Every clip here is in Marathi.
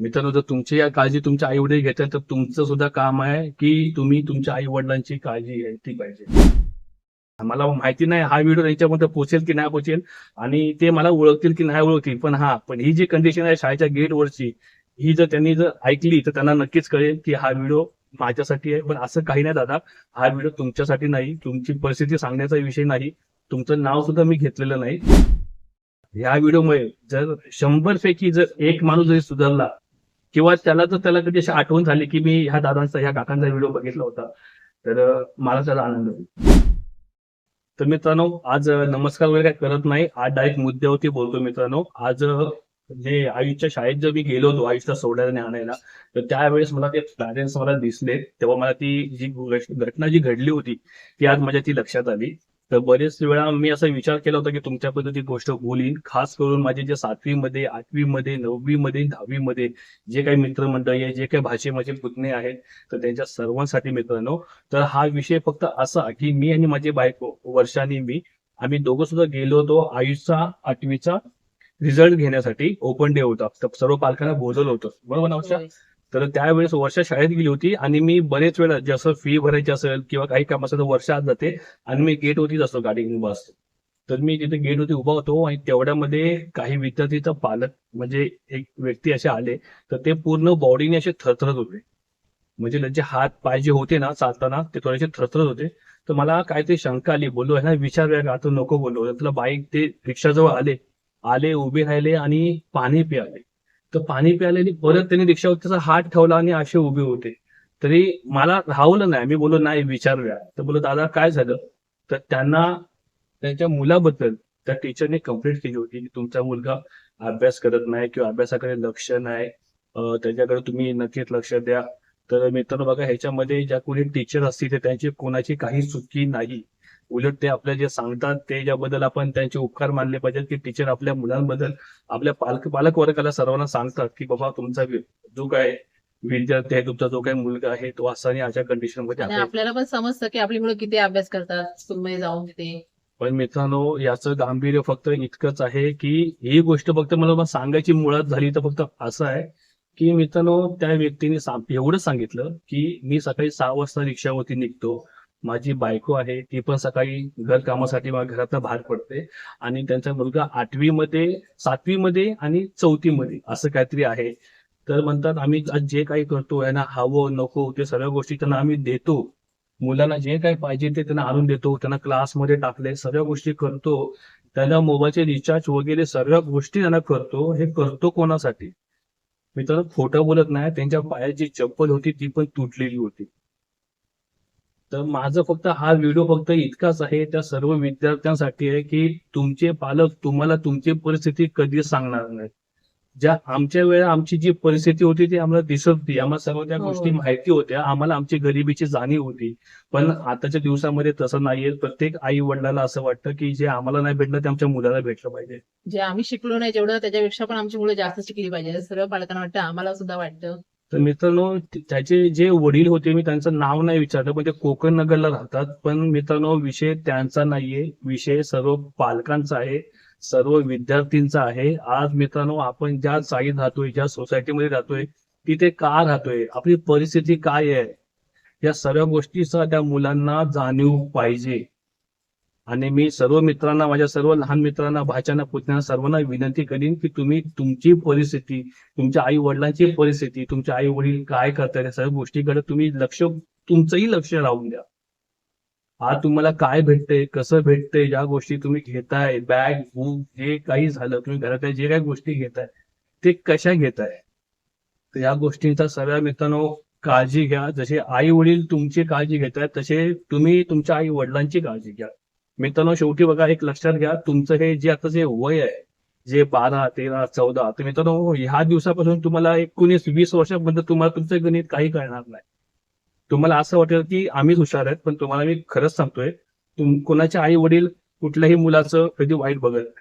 मित्रांनो जर तुमची या काळजी तुमच्या आई वडील घेतात तर तुमचं सुद्धा काम आहे की तुम्ही तुमच्या आई वडिलांची काळजी घेतली पाहिजे. मला माहिती नाही हा व्हिडिओ त्यांच्यामध्ये पोचेल की नाही पोचेल आणि ते मला ओळखतील की नाही ओळखतील पण हा पण ही जी कंडिशन आहे शाळेच्या गेटवरची ही जर त्यांनी जर ऐकली तर त्यांना नक्कीच कळेल की हा व्हिडिओ माझ्यासाठी आहे. पण असं काही नाही दादा हा व्हिडिओ तुमच्यासाठी नाही तुमची परिस्थिती सांगण्याचा विषय नाही तुमचं नाव सुद्धा मी घेतलेलं नाही. या व्हिडिओमुळे जर शंभर पैकी जर एक माणूस जरी सुधारला किंवा त्याला जर त्याला कधी अशी आठवण झाली की मी ह्या दादांचा ह्या काकांचा व्हिडिओ बघितला होता. तर मला त्याचा आनंद होईल. तर मित्रांनो आज नमस्कार वगैरे काय करत नाही. आज डायरेक्ट मुद्द्यावरती बोलतो मित्रांनो. आज जे आयुषच्या शाळेत जर मी गेलो होतो आयुषला सोडायला आणि आणायला तर त्यावेळेस मला ते पॅरेंट्स मला दिसले. तेव्हा मला ती जी घटना जी घडली होती ती आज माझ्या ती लक्षात आली. तर बरेच वेळा मी असा विचार केला होता की तुमच्याबद्दल ती गोष्ट बोलीन खास करून माझे जे सातवीमध्ये आठवीमध्ये नववीमध्ये दहावीमध्ये जे काही मित्रमंडळी जे काही भाषे माझे पुतणे आहेत तर त्यांच्या सर्वांसाठी मित्रांनो तर हा विषय फक्त असा की मी आणि माझी बायको वर्षांनी मी आम्ही दोघं सुद्धा गेलो होतो आयुषचा आठवीचा रिझल्ट घेण्यासाठी ओपन डे होता. सर्व पालकांना बोलवलं होतं. बरोबर ना तर त्यावेळेस वर्षा शाळेत गेली होती आणि मी बरेच वेळा जसं फी भरायची असेल किंवा काही काम असेल तर वर्षा आत जाते आणि मी गेट होतीच असतो गाडी घेऊन उभा असतो. तर मी तिथे गेट होती उभा होतो आणि तेवढ्यामध्ये काही विद्यार्थीचा पालक म्हणजे एक व्यक्ती असे आले तर ते पूर्ण बॉडीने असे थरथरत होते. म्हणजे त्यांचे हात पाय जे होते ना चालताना ते थोडेसे थरथरत होते. तर मला काहीतरी शंका आली बोललो ना विचारूया का तर नको बोललो. तुला बाईक ते रिक्षाजवळ आले. आले उभे राहिले आणि पाणी प्याले तर पाणी प्यायलेली परत त्यांनी रिक्षावर त्याचा हात ठेवला आणि असे उभे होते. तरी मला राहवलं नाही. मी बोललो नाही विचारूया. तर बोललो दादा काय झालं? तर त्यांना त्यांच्या मुलाबद्दल त्या टीचरने कंप्लेंट केली होती की तुमचा मुलगा अभ्यास करत नाही किंवा अभ्यासाकडे लक्ष नाही. त्याच्याकडे तुम्ही नक्कीच लक्ष द्या. तर मित्रांनो बघा ह्याच्यामध्ये ज्या कोणी टीचर असतील त्यांची कोणाची काही चुकी नाही. उलट ते आपल्या जे सांगतात ते ज्याबद्दल आपण त्यांचे उपकार मानले पाहिजेत की टीचर आपल्या मुलांबद्दल आपल्या पालक पालक वर्गाला सर्वांना सांगतात की बाबा तुमचा जो काय विद्यार्थी आहे तुमचा जो काही मुलगा आहे तो असा आणि अशा कंडिशनमध्ये आपल्याला पण समजतं की आपली मुलं किती अभ्यास करतात स्कूलमध्ये जाऊन तिथे. पण मित्रांनो याचं गांभीर्य फक्त इतकंच आहे की ही गोष्ट फक्त मला सांगायची मुळात झाली तर फक्त असं आहे की मित्रांनो त्या व्यक्तीने एवढं सांगितलं की मी सकाळी सहा वाजता रिक्षावरती निघतो माझी बायको आहे ती पण सकाळी घर कामासाठी माझ्या घरातनं बाहेर पडते. आणि त्यांचा मुलगा आठवी मध्ये सातवी मध्ये आणि चौथी मध्ये असं काहीतरी आहे. तर म्हणतात आम्ही आज जे काही करतो यांना हवं नको ते सगळ्या गोष्टी त्यांना आम्ही देतो. मुलांना जे काही पाहिजे ते त्यांना आणून देतो त्यांना क्लासमध्ये टाकले सगळ्या गोष्टी करतो. त्यांना मोबाईलचे रिचार्ज वगैरे सर्व गोष्टी त्यांना करतो. हे करतो कोणासाठी? मी तर खोटं बोलत नाही. त्यांच्या पायात जी चप्पल होती ती पण तुटलेली होती. तर माझं फक्त हा व्हिडिओ फक्त इतकाच आहे त्या सर्व विद्यार्थ्यांसाठी आहे की तुमचे पालक तुम्हाला तुमची परिस्थिती कधीच सांगणार नाही ज्या आमच्या वेळा आमची जी परिस्थिती होती ती आम्हाला दिसत होती. आम्हाला सर्व त्या हो. गोष्टी माहिती होत्या. आम्हाला आमची गरिबीची जाणीव होती. पण आताच्या दिवसामध्ये तसं नाहीये. प्रत्येक आई वडिलाला असं वाटतं की जे आम्हाला नाही भेटलं ते आमच्या मुलाला भेटलं पाहिजे. जे आम्ही शिकलो नाही जेवढं त्याच्यापेक्षा पण आमची मुलं जास्त शिकली पाहिजे. सर्व पालकांना वाटतं. आम्हाला सुद्धा वाटतं. तर मित्रांनो त्याचे जे वडील होते मी त्यांचं नाव नाही विचारलं पण ते कोकण नगरला राहतात. पण मित्रांनो विषय त्यांचा नाहीये. विषय सर्व पालकांचा आहे सर्व विद्यार्थ्यांचा आहे. आज मित्रांनो आपण ज्या चाळीत राहतोय ज्या सोसायटीमध्ये राहतोय तिथे का राहतोय? आपली परिस्थिती काय आहे? या सर्व गोष्टीचा त्या मुलांना जाणीव पाहिजे. आणि मी सर्व मित्रांना माझ्या सर्व लहान मित्रांना भाच्यांना पुतण्यांना सर्वांना विनंती करीन की तुम्ही तुमची परिस्थिती तुमच्या आई वडिलांची परिस्थिती तुमच्या आई वडील काय करतात या सर्व गोष्टीकडे तुम्ही लक्ष तुमचंही लक्ष राहून द्या. आज तुम्हाला काय भेटतंय कसं भेटतंय ज्या गोष्टी तुम्ही घेताय बॅग बुक जे काही झालं तुम्ही घरात जे काही गोष्टी घेताय ते कशा घेताय? तर या गोष्टींचा सर्व मित्रांनो काळजी घ्या. जसे आई वडील तुमची काळजी घेतात तसे तुम्ही तुमच्या आई वडिलांची काळजी घ्या. मित्रांनो शेवटी बघा एक लक्षात घ्या तुमचं हे जे आता जे वय आहे जे बारा तेरा चौदा तर मित्रांनो ह्या दिवसापासून तुम्हाला एकोणीस वीस वर्षापर्यंत तुम्हाला तुमचं गणित काही कळणार नाही तुम्हाला असं वाटेल की आम्हीच हुशार आहेत पण तुम्हाला मी खरंच सांगतोय तुम कोणाचे आई वडील कुठल्याही मुलाचं कधी वाईट बघत नाही.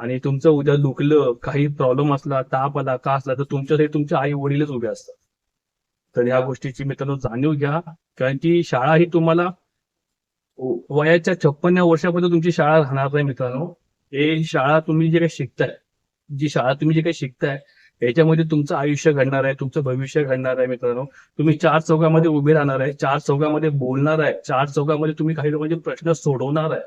आणि तुमचं उद्या दुखलं काही प्रॉब्लेम असला ताप आला का असला तर तुमच्यासाठी तुमच्या आई वडीलच उभे असतात तर ह्या गोष्टीची मित्रांनो जाणीव घ्या कारण की शाळा ही तुम्हाला वयाच्या छप्पन्न वर्षापर्यंत तुमची शाळा राहणार नाही मित्रांनो. हे शाळा तुम्ही जे काही शिकताय जी शाळा तुम्ही जे काही शिकताय याच्यामध्ये तुमचं आयुष्य घडणार आहे तुमचं भविष्य घडणार आहे मित्रांनो. तुम्ही चार चौकामध्ये उभे राहणार आहे चार चौकामध्ये बोलणार आहे चार चौकामध्ये तुम्ही काही लोकांचे प्रश्न सोडवणार आहे.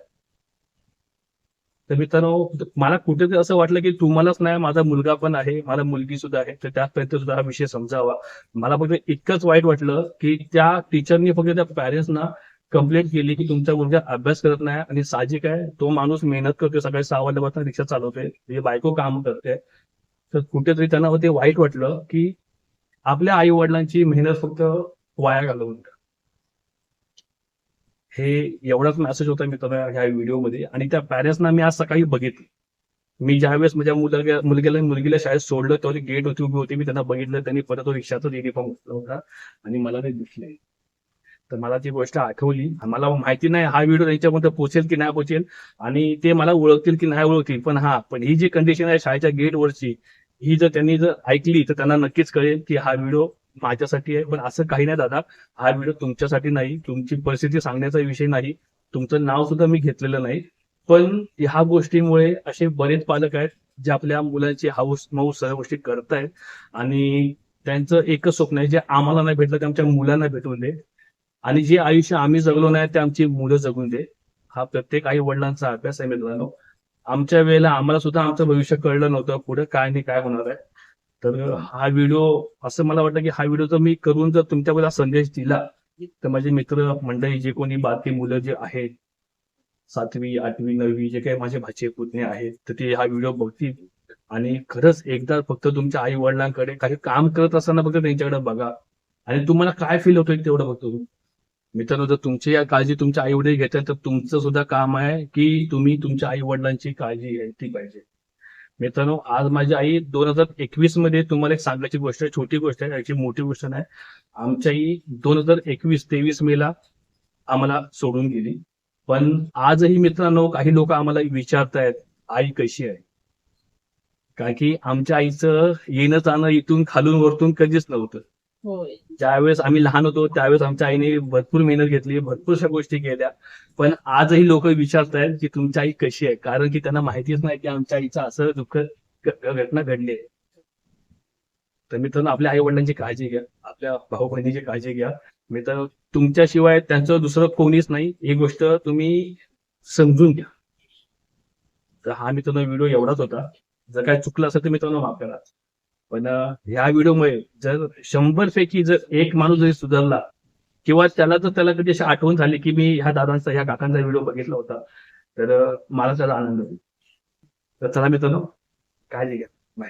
तर मित्रांनो मला कुठेतरी असं वाटलं की तुम्हालाच नाही माझा मुलगा पण आहे मला मुलगी सुद्धा आहे तर त्यापर्यंत सुद्धा हा विषय समजावा. मला फक्त इतकंच वाईट वाटलं की त्या टीचरनी फक्त त्या पॅरेंट्सना कंप्लेंट केली की तुमचा मुलगा अभ्यास करत नाही आणि साहजिक आहे तो माणूस मेहनत करतोय सकाळी सहा वाजल्यापासून रिक्षा चालवतोय म्हणजे बायको काम करते. तर कुठेतरी त्यांना ते वाईट वाटलं की आपल्या आई वडिलांची मेहनत फक्त वाया घालवून. हे एवढाच मेसेज होता मित्रांनो ह्या व्हिडिओमध्ये आणि त्या पॅरेंट्सना मी आज सकाळी बघितलं. मी ज्यावेळेस माझ्या मुलगा मुलग्याला मुलगीला शाळेत सोडलं तेव्हा गेट होती उभी होती मी त्यांना बघितलं त्यांनी परत तो रिक्षाचा युनिफॉर्म घातला होता आणि मला ते दिसले. तर मला ती गोष्ट आठवली. मला माहिती नाही हा व्हिडिओ त्यांच्यामध्ये पोचेल की नाही पोचेल. आणि ते मला ओळखतील की नाही ओळखतील. पण हा पण ही जी कंडिशन आहे शाळेच्या गेटवरची ही जर त्यांनी जर ऐकली तर त्यांना नक्कीच कळेल की हा व्हिडिओ माझ्यासाठी आहे. पण असं काही नाही दादा. हा व्हिडिओ तुमच्यासाठी नाही. तुमची परिस्थिती सांगण्याचा विषय नाही. तुमचं नाव सुद्धा मी घेतलेलं नाही. पण ह्या गोष्टीमुळे असे बरेच पालक आहेत जे आपल्या मुलांची हाऊस माऊस सगळ्या गोष्टी करतायत. आणि त्यांचं एकच स्वप्न आहे जे आम्हाला नाही भेटलं ते आमच्या मुलांना भेटून दे. आणि जे आयुष्य आम्ही जगलो नाही ते आमची मुलं जगून दे. हा प्रत्येक आई वडिलांचा अभ्यास आहे मित्रांनो. आमच्या वेळेला आम्हाला सुद्धा आमचं भविष्य कळलं नव्हतं पुढे काय नाही काय होणार आहे. तर हा व्हिडिओ असं मला वाटतं की हा व्हिडिओ जर मी करून जर तुमच्याबद्दल संदेश दिला तर माझे मित्र मंडळी जे कोणी बाकी मुलं जे आहेत सातवी आठवी नववी जे काही माझे भाचे पुतणे आहेत तर ते हा व्हिडिओ बघतील. आणि खरंच एकदा फक्त तुमच्या आई वडिलांकडे काही काम करत असताना फक्त त्यांच्याकडे बघा. आणि तुम्हाला काय फील होतोय तेवढं बघतो मित्रांनो जर तुमची या काळजी तुमच्या आई वडील घेतात तर तुमचं सुद्धा काम आहे की तुम्ही तुमच्या आई वडिलांची काळजी घेतली पाहिजे. मित्रांनो आज माझी आई दोन हजार एकवीसमध्ये तुम्हाला एक सांगायची गोष्ट आहे छोटी गोष्ट आहे याची मोठी गोष्ट नाही. आमची आई दोन हजार एकवीस तेवीस मेला आम्हाला सोडून गेली. पण आजही मित्रांनो काही लोक आम्हाला विचारतायत आई कशी आहे? कारण की आमच्या आईचं येणं जाणं इथून खालून वरतून कधीच नव्हतं. ज्यावेळेस आम्ही लहान होतो त्यावेळेस आमच्या आईने भरपूर मेहनत घेतली भरपूरशा गोष्टी केल्या. पण आजही लोक विचारतायत की तुमची आई कशी आहे? कारण की त्यांना माहितीच नाही की आमच्या आईचं असं दुःख घटना घडली आहे. तर मित्रांनो आपल्या आई वडिलांची काळजी घ्या. आपल्या भाऊ बहिणीची काळजी घ्या. मित्रांनो तुमच्याशिवाय त्यांचं दुसरं कोणीच नाही. ही गोष्ट तुम्ही समजून घ्या. तर हा मित्रांनो व्हिडिओ एवढाच होता. जर काय चुकलं असेल तर मित्रांनो माफ करा. पण ह्या व्हिडिओमुळे जर शंभर पैकी जर एक माणूस जरी सुधारला किंवा त्याला जर त्याला कधी अशी आठवण झाली की मी ह्या दादांचा ह्या काकांचा व्हिडिओ बघितला होता तर मला त्याचा आनंद होईल. तर चला मित्रांनो काळजी घ्या. बाय